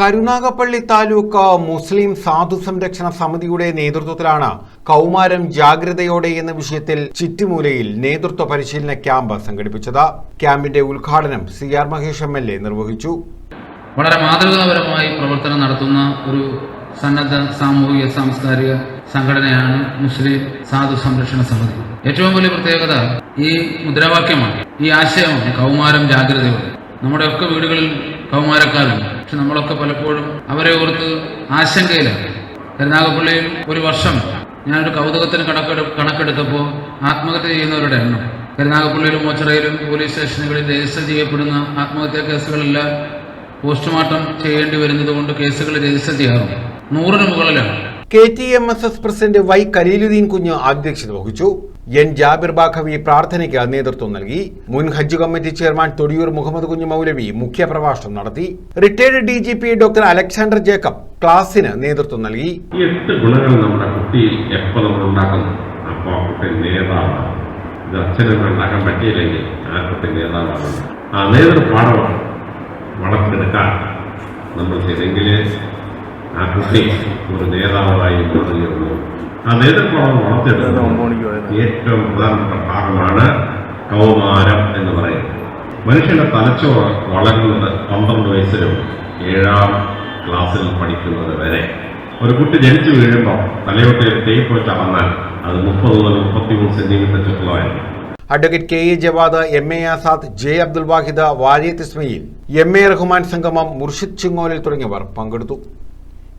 കരുനാഗപ്പള്ളി താലൂക്ക് മുസ്ലിം സാധു സംരക്ഷണ സമിതിയുടെ നേതൃത്വത്തിലാണ് കൗമാരം ജാഗ്രതയോടെ എന്ന വിഷയത്തിൽ ചിറ്റുമൂലയിൽ നേതൃത്വ പരിശീലന ക്യാമ്പ് സംഘടിപ്പിച്ചത്. ക്യാമ്പിന്റെ ഉദ്ഘാടനം C R Mahesh M L A നിർവഹിച്ചു. വളരെ മാതൃകാപരമായി പ്രവർത്തനം നടത്തുന്ന ഒരു സന്നദ്ധ സാമൂഹിക സാംസ്കാരിക സംഘടനയാണ് മുസ്ലിം സാധു സംരക്ഷണ സമിതി. ഏറ്റവും വലിയ പ്രത്യേകത ഈ മുദ്രാവാക്യമാണ് ഈ ആശയമാണ് കൗമാരം ജാഗ്രതയോടെ. നമ്മുടെയൊക്കെ വീടുകളിൽ കൗമാരക്കാരുണ്ട്. പക്ഷെ നമ്മളൊക്കെ പലപ്പോഴും അവരെ ഓർത്ത് ആശങ്കയിലാണ്. കരുനാഗപ്പള്ളിയിൽ ഒരു വർഷം ഞാനൊരു കൗതുകത്തിന് കണക്കെടു കണക്കെടുത്തപ്പോൾ ആത്മഹത്യ ചെയ്യുന്നവരുടെ എണ്ണം. കരുനാഗപ്പള്ളിയിലും മോച്ചറയിലും പോലീസ് സ്റ്റേഷനുകളിൽ രജിസ്റ്റർ ചെയ്യപ്പെടുന്ന ആത്മഹത്യാ കേസുകളെല്ലാം പോസ്റ്റ്മോർട്ടം ചെയ്യേണ്ടി വരുന്നത് കൊണ്ട് കേസുകൾ രജിസ്റ്റർ ചെയ്യാറുണ്ട്. നൂറിന് മുകളിലാണ്. K T M S S president Y Khaleeluddin Kunju അധ്യക്ഷത വഹിച്ചു. എൻ ജാബിർ ബാഖവി പ്രാർത്ഥനയ്ക്ക് നേതൃത്വം നൽകി. മുൻ ഹജ്ജ് കമ്മിറ്റി ചെയർമാൻ തൊടിയൂർ മുഹമ്മദ് കുഞ്ഞ് മൗലവി മുഖ്യപ്രഭാഷണം നടത്തി. Retired D G P doctor Alexander Jacob ക്ലാസിന് നേതൃത്വം നൽകി. എട്ട് ഗുണങ്ങൾ നമ്മുടെ കുട്ടിയിൽ എപ്പോൾ നമ്മൾ ഉണ്ടാക്കുന്നു. അപ്പോൾ നേതാവാണ് ഇത് അച്ഛനും ഉണ്ടാക്കാൻ പറ്റിയില്ലെങ്കിൽ ആ കുട്ടി നേതാവാണ്. ആ നേതൃപാഠമാണ് വളർത്തിയെടുക്കാൻ നമ്മൾ ചെയ്തെങ്കിൽ ആ ഒരു നേതാവായി മാറുകയുള്ളൂ ആ നേതൃത്വം വളർത്തിയെടുക്കുന്നത് ഏറ്റവും പ്രധാനപ്പെട്ട ഭാഗമാണ് കൗമാരം എന്ന് പറയുന്നത്. മനുഷ്യന്റെ തലച്ചോറ് വളരുന്നത് പന്ത്രണ്ട് വയസ്സിലും ഏഴാം ക്ലാസ്സിൽ പഠിക്കുന്നത് വരെ. ഒരു കുട്ടി ജനിച്ചു വീഴുമ്പോൾ തലയോട്ട് തേപ്പ് വെച്ച് അത് മുപ്പത് മുതൽ മുപ്പത്തിമൂന്ന് centimetre ചുറ്റളമായിരിക്കും advocate K E Javad M A Azad J Abdul Wahid Variyath Ismail M A Rahman സംഗമം മുർഷിദ് ചിങ്ങോലിൽ തുടങ്ങിയവർ പങ്കെടുത്തു.